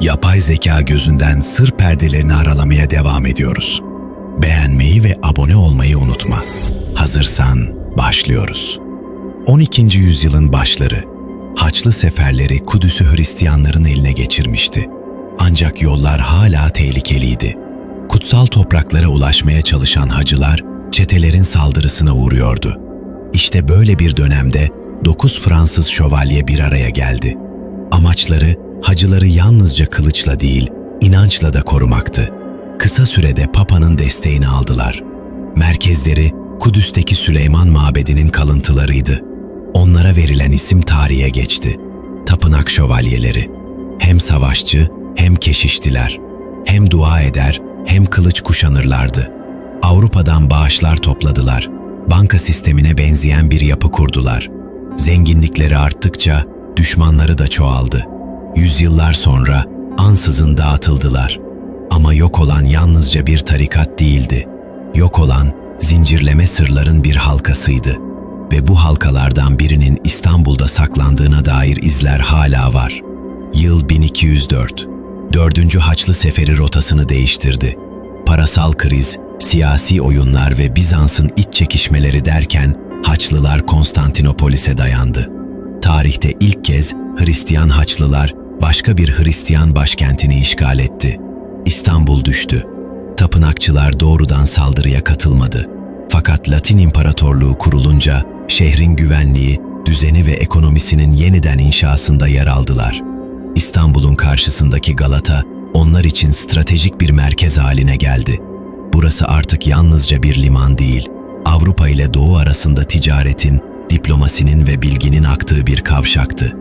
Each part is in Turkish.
Yapay zeka gözünden sır perdelerini aralamaya devam ediyoruz. Beğenmeyi ve abone olmayı unutma. Hazırsan başlıyoruz. 12. yüzyılın başları Haçlı seferleri Kudüs'ü Hristiyanların eline geçirmişti. Ancak yollar hala tehlikeliydi. Kutsal topraklara ulaşmaya çalışan hacılar çetelerin saldırısına uğruyordu. İşte böyle bir dönemde 9 Fransız şövalye bir araya geldi. Amaçları hacıları yalnızca kılıçla değil, inançla da korumaktı. Kısa sürede Papa'nın desteğini aldılar. Merkezleri Kudüs'teki Süleyman Mabedi'nin kalıntılarıydı. Onlara verilen isim tarihe geçti. Tapınak şövalyeleri. Hem savaşçı hem keşiştiler. Hem dua eder hem kılıç kuşanırlardı. Avrupa'dan bağışlar topladılar. Banka sistemine benzeyen bir yapı kurdular. Zenginlikleri arttıkça düşmanları da çoğaldı. Yüzyıllar sonra ansızın dağıtıldılar. Ama yok olan yalnızca bir tarikat değildi. Yok olan zincirleme sırların bir halkasıydı. Ve bu halkalardan birinin İstanbul'da saklandığına dair izler hala var. Yıl 1204. Dördüncü Haçlı Seferi rotasını değiştirdi. Parasal kriz, siyasi oyunlar ve Bizans'ın iç çekişmeleri derken Haçlılar Konstantinopolis'e dayandı. Tarihte ilk kez Hristiyan Haçlılar başka bir Hristiyan başkentini işgal etti. İstanbul düştü. Tapınakçılar doğrudan saldırıya katılmadı. Fakat Latin İmparatorluğu kurulunca şehrin güvenliği, düzeni ve ekonomisinin yeniden inşasında yer aldılar. İstanbul'un karşısındaki Galata onlar için stratejik bir merkez haline geldi. Burası artık yalnızca bir liman değil, Avrupa ile Doğu arasında ticaretin, diplomasinin ve bilginin aktığı bir kavşaktı.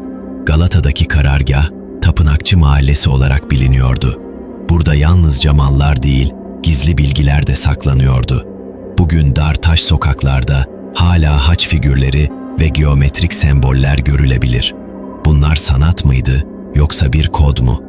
Galata'daki karargah, Tapınakçı Mahallesi olarak biliniyordu. Burada yalnızca mallar değil, gizli bilgiler de saklanıyordu. Bugün dar taş sokaklarda hala haç figürleri ve geometrik semboller görülebilir. Bunlar sanat mıydı yoksa bir kod mu?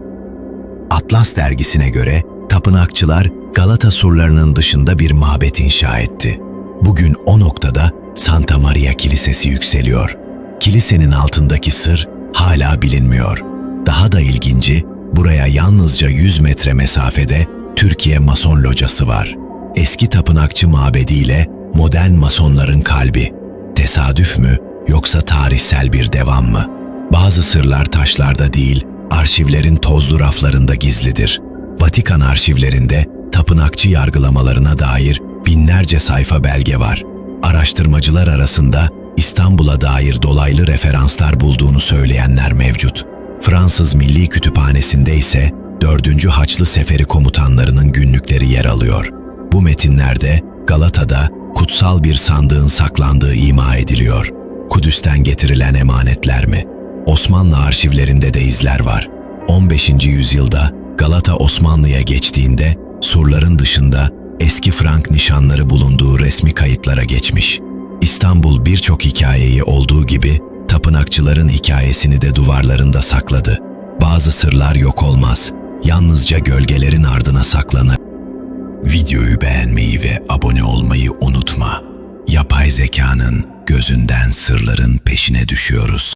Atlas dergisine göre tapınakçılar Galata surlarının dışında bir mabet inşa etti. Bugün o noktada Santa Maria Kilisesi yükseliyor. Kilisenin altındaki sır hala bilinmiyor. Daha da ilginci, buraya yalnızca 100 metre mesafede Türkiye Mason Locası var. Eski tapınakçı mabediyle modern masonların kalbi. Tesadüf mü yoksa tarihsel bir devam mı? Bazı sırlar taşlarda değil, arşivlerin tozlu raflarında gizlidir. Vatikan arşivlerinde tapınakçı yargılamalarına dair binlerce sayfa belge var. Araştırmacılar arasında İstanbul'a dair dolaylı referanslar bulduğunu söyleyenler mevcut. Fransız Milli Kütüphanesi'nde ise 4. Haçlı Seferi komutanlarının günlükleri yer alıyor. Bu metinlerde Galata'da kutsal bir sandığın saklandığı ima ediliyor. Kudüs'ten getirilen emanetler mi? Osmanlı arşivlerinde de izler var. 15. yüzyılda Galata Osmanlı'ya geçtiğinde surların dışında eski Frank nişanları bulunduğu resmi kayıtlara geçmiş. İstanbul birçok hikayeyi olduğu gibi tapınakçıların hikayesini de duvarlarında sakladı. Bazı sırlar yok olmaz, yalnızca gölgelerin ardına saklanır. Videoyu beğenmeyi ve abone olmayı unutma. Yapay zekanın gözünden sırların peşine düşüyoruz.